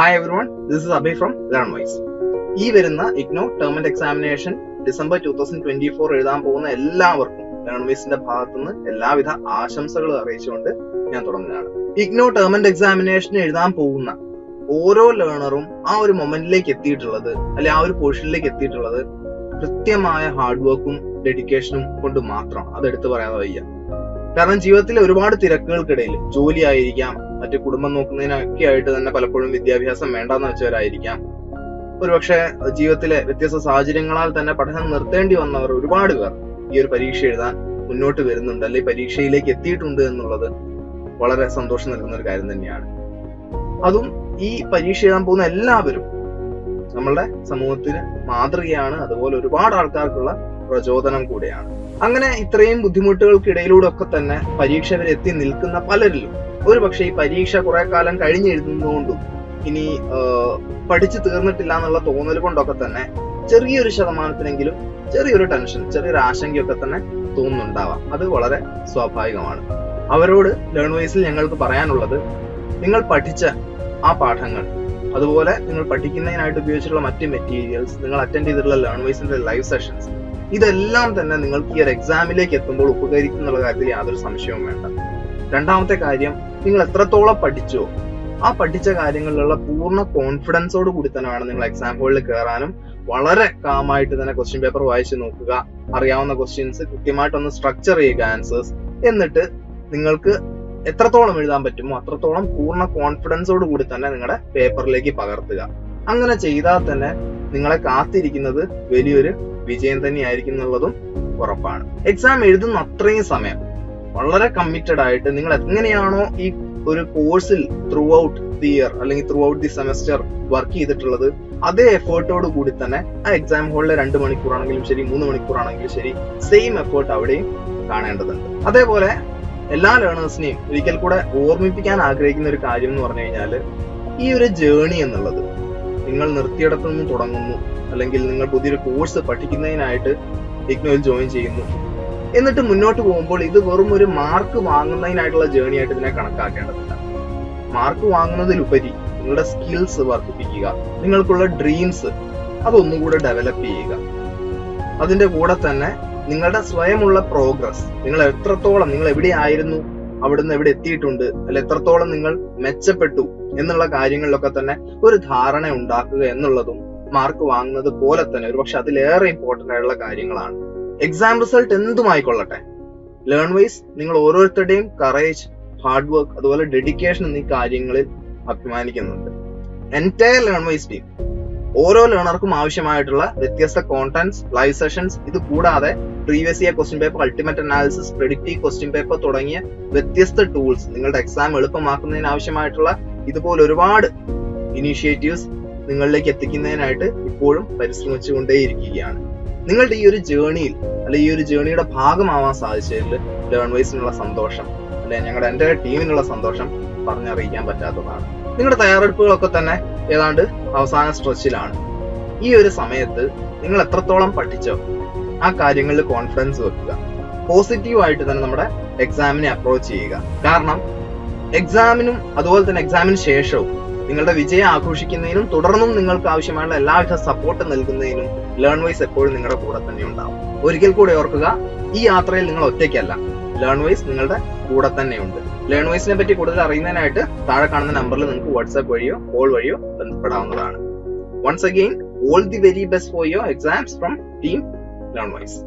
Hi everyone this is Abhay from Learn Wise ഈ വരുന്ന IGNOU term and examination December two thousand twenty four എഴുതാൻ പോകുന്ന എല്ലാവർക്കും learn വൈസിന്റെ ഭാഗത്തുനിന്ന് എല്ലാവിധ ആശംസകളും അറിയിച്ചുകൊണ്ട് ഞാൻ തുടങ്ങുകയാണ് ഇഗ്നോ ടേം ആൻഡ് എക്സാമിനേഷൻ എഴുതാൻ പോകുന്ന ഓരോ ലേണറും ആ ഒരു മൊമെന്റിലേക്ക് എത്തിയിട്ടുള്ളത് അല്ലെ ആ ഒരു പൊസിഷനിലേക്ക് എത്തിയിട്ടുള്ളത് കൃത്യമായ ഹാർഡ് വർക്കും ഡെഡിക്കേഷനും കൊണ്ട് മാത്രം. അത് എടുത്തു പറയാതെ വയ്യ. കാരണം ജീവിതത്തിലെ ഒരുപാട് തിരക്കുകൾക്കിടയിൽ ജോലി ആയിരിക്കാം മറ്റു കുടുംബം നോക്കുന്നതിനൊക്കെ ആയിട്ട് തന്നെ പലപ്പോഴും വിദ്യാഭ്യാസം വേണ്ടെന്ന് വെച്ചവരായിരിക്കാം. ഒരുപക്ഷെ ജീവിതത്തിലെ വ്യത്യസ്ത സാഹചര്യങ്ങളാൽ തന്നെ പഠനം നിർത്തേണ്ടി വന്നവർ ഒരുപാട് പേർ ഈ ഒരു പരീക്ഷ എഴുതാൻ മുന്നോട്ട് വരുന്നുണ്ട് അല്ലെങ്കിൽ പരീക്ഷയിലേക്ക് എത്തിയിട്ടുണ്ട് എന്നുള്ളത് വളരെ സന്തോഷം നൽകുന്ന ഒരു കാര്യം തന്നെയാണ്. അതും ഈ പരീക്ഷ എഴുതാൻ പോകുന്ന എല്ലാവരും നമ്മളുടെ സമൂഹത്തിന് മാതൃകയാണ്. അതുപോലെ ഒരുപാട് ആൾക്കാർക്കുള്ള പ്രചോദനം കൂടെയാണ്. അങ്ങനെ ഇത്രയും ബുദ്ധിമുട്ടുകൾക്കിടയിലൂടെ ഒക്കെ തന്നെ പരീക്ഷ വരെ എത്തി നിൽക്കുന്ന പലരിലും. ഒരു പക്ഷേ ഈ പരീക്ഷ കുറെ കാലം കഴിഞ്ഞെഴുതുന്നതുകൊണ്ടും ഇനി പഠിച്ചു തീർന്നിട്ടില്ല എന്നുള്ള തോന്നൽ കൊണ്ടൊക്കെ തന്നെ ചെറിയൊരു ശതമാനത്തിനെങ്കിലും ചെറിയൊരു ടെൻഷൻ ചെറിയൊരു ആശങ്കയൊക്കെ തന്നെ തോന്നുന്നുണ്ടാവാം. അത് വളരെ സ്വാഭാവികമാണ്. അവരോട് ലേൺ വൈസിൽ ഞങ്ങൾക്ക് പറയാനുള്ളത് നിങ്ങൾ പഠിച്ച ആ പാഠങ്ങൾ അതുപോലെ നിങ്ങൾ പഠിക്കുന്നതിനായിട്ട് ഉപയോഗിച്ചിട്ടുള്ള മറ്റ് മെറ്റീരിയൽസ് നിങ്ങൾ അറ്റൻഡ് ചെയ്തിട്ടുള്ള ലേൺ വൈസിന്റെ ലൈവ് സെഷൻസ് ഇതെല്ലാം തന്നെ നിങ്ങൾക്ക് ഈ ഒരു എക്സാമിലേക്ക് എത്തുമ്പോൾ ഉപകരിക്കും എന്നുള്ള കാര്യത്തിൽ യാതൊരു സംശയവും വേണ്ട. രണ്ടാമത്തെ കാര്യം നിങ്ങൾ എത്രത്തോളം പഠിച്ചോ ആ പഠിച്ച കാര്യങ്ങളിലുള്ള പൂർണ കോൺഫിഡൻസോട് കൂടി തന്നെ വേണം നിങ്ങൾ എക്സാം ഹോളിൽ കയറാനും വളരെ കാമായിട്ട് തന്നെ ക്വസ്റ്റ്യൻ പേപ്പർ വായിച്ചു നോക്കുക അറിയാവുന്ന ക്വസ്റ്റ്യൻസ് കൃത്യമായിട്ടൊന്ന് സ്ട്രക്ചർ ചെയ്യുക ആൻസേഴ്സ് എന്നിട്ട് നിങ്ങൾക്ക് എത്രത്തോളം എഴുതാൻ പറ്റുമോ അത്രത്തോളം പൂർണ കോൺഫിഡൻസോട് കൂടി തന്നെ നിങ്ങളുടെ പേപ്പറിലേക്ക് പകർത്തുക. അങ്ങനെ ചെയ്താൽ തന്നെ നിങ്ങളെ കാത്തിരിക്കുന്നത് വലിയൊരു വിജയം തന്നെയായിരിക്കും എന്നുള്ളതും ഉറപ്പാണ്. എക്സാം എഴുതുന്ന അത്രയും സമയം വളരെ കമ്മിറ്റഡ് ആയിട്ട് നിങ്ങൾ എങ്ങനെയാണോ ഈ ഒരു കോഴ്സിൽ ത്രൂ ഔട്ട് ദി ഇയർ അല്ലെങ്കിൽ throughout the semester work ചെയ്തിട്ടുള്ളത് അതേ എഫേർട്ടോട് കൂടി തന്നെ ആ എക്സാം ഹോളിലെ രണ്ട് മണിക്കൂറാണെങ്കിലും ശരി മൂന്ന് മണിക്കൂറാണെങ്കിലും ശരി സെയിം എഫേർട്ട് അവിടെയും കാണേണ്ടതുണ്ട്. അതേപോലെ എല്ലാ ലേണേഴ്സിനെയും ഒരിക്കൽ കൂടെ ഓർമ്മിപ്പിക്കാൻ ആഗ്രഹിക്കുന്ന ഒരു കാര്യം എന്ന് പറഞ്ഞു കഴിഞ്ഞാൽ ഈ ഒരു ജേണി എന്നുള്ളത് നിങ്ങൾ നിർത്തിയിടത്തു നിന്ന് തുടങ്ങുന്നു. അല്ലെങ്കിൽ നിങ്ങൾ പുതിയൊരു കോഴ്സ് പഠിക്കുന്നതിനായിട്ട് ഇഗ്നോയിൽ ജോയിൻ ചെയ്യുന്നു. എന്നിട്ട് മുന്നോട്ട് പോകുമ്പോൾ ഇത് വെറും ഒരു മാർക്ക് വാങ്ങുന്നതിനായിട്ടുള്ള ജേണി ആയിട്ട് ഇതിനെ കണക്കാക്കേണ്ടതില്ല. മാർക്ക് വാങ്ങുന്നതിലുപരി നിങ്ങളുടെ സ്കിൽസ് വർദ്ധിപ്പിക്കുക. നിങ്ങൾക്കുള്ള ഡ്രീംസ് അതൊന്നുകൂടെ ഡെവലപ്പ് ചെയ്യുക. അതിന്റെ കൂടെ തന്നെ നിങ്ങളുടെ സ്വയമുള്ള പ്രോഗ്രസ് നിങ്ങൾ എത്രത്തോളം നിങ്ങൾ എവിടെയായിരുന്നു? അവിടുന്ന് എവിടെ എത്തിയിട്ടുണ്ട്. അല്ല എത്രത്തോളം നിങ്ങൾ മെച്ചപ്പെട്ടു എന്നുള്ള കാര്യങ്ങളിലൊക്കെ തന്നെ ഒരു ധാരണ ഉണ്ടാക്കുക എന്നുള്ളതും മാർക്ക് വാങ്ങുന്നത് പോലെ തന്നെ ഒരുപക്ഷെ അതിലേറെ ഇമ്പോർട്ടന്റ് ആയിട്ടുള്ള കാര്യങ്ങളാണ്. എക്സാം റിസൾട്ട് എന്തുമായിക്കൊള്ളട്ടെ? ലേൺ വൈസ് നിങ്ങൾ ഓരോരുത്തരുടെയും കറേജ് ഹാർഡ് വർക്ക് അതുപോലെ ഡെഡിക്കേഷൻ എന്നീ കാര്യങ്ങളിൽ അഭിമാനിക്കുന്നുണ്ട്. എന്റയർ ലേൺ വൈസ് ടീം ഓരോ ലേണർക്കും ആവശ്യമായിട്ടുള്ള വ്യത്യസ്ത കോണ്ടന്റ്സ് ലൈവ് സെഷൻസ് ഇത് കൂടാതെ previous year question paper ultimate analysis predictive question paper തുടങ്ങിയ വ്യത്യസ്ത ടൂൾസ് നിങ്ങളുടെ എക്സാം എളുപ്പമാക്കുന്നതിന് ആവശ്യമായിട്ടുള്ള ഇതുപോലെ ഒരുപാട് ഇനീഷ്യേറ്റീവ്സ് നിങ്ങളിലേക്ക് എത്തിക്കുന്നതിനായിട്ട് ഇപ്പോഴും പരിശ്രമിച്ചുകൊണ്ടേയിരിക്കുകയാണ്. നിങ്ങളുടെ ഈ ഒരു ജേണിയിൽ അല്ലെ ഈ ഒരു ജേണിയുടെ ഭാഗമാവാൻ സാധിച്ചതിൽ ലേൺ വൈസിനുള്ള സന്തോഷം അല്ലെ ഞങ്ങളുടെ എന്റെ ടീമിനുള്ള സന്തോഷം പറഞ്ഞറിയിക്കാൻ പറ്റാത്തതാണ്. നിങ്ങളുടെ തയ്യാറെടുപ്പുകളൊക്കെ തന്നെ ഏതാണ്ട് അവസാന സ്ട്രെച്ചിലാണ്. ഈ ഒരു സമയത്ത് നിങ്ങൾ എത്രത്തോളം പഠിച്ചോ ആ കാര്യങ്ങളിൽ കോൺഫിഡൻസ് വെക്കുക. പോസിറ്റീവായിട്ട് തന്നെ നമ്മുടെ എക്സാമിനെ അപ്രോച്ച് ചെയ്യുക. കാരണം എക്സാമിനും അതുപോലെ തന്നെ എക്സാമിന് ശേഷവും നിങ്ങളുടെ വിജയം ആഘോഷിക്കുന്നതിനും തുടർന്നും നിങ്ങൾക്ക് ആവശ്യമായുള്ള എല്ലാവിധ സപ്പോർട്ട് നൽകുന്നതിനും ലേൺ വൈസ് എപ്പോഴും നിങ്ങളുടെ കൂടെ തന്നെ ഉണ്ടാവും. ഒരിക്കൽ കൂടെ ഓർക്കുക ഈ യാത്രയിൽ നിങ്ങൾ ഒറ്റയ്ക്കല്ല. ലേൺ വൈസ് നിങ്ങളുടെ കൂടെ തന്നെയുണ്ട്. ലേൺ വൈസിനെ പറ്റി കൂടുതൽ അറിയുന്നതിനായിട്ട് താഴെ കാണുന്ന നമ്പറിൽ നിങ്ങൾക്ക് വാട്സ്ആപ്പ് വഴിയോ കോൾ വഴിയോ ബന്ധപ്പെടാവുന്നതാണ്. Again all the very best for your exams from team Learn Wise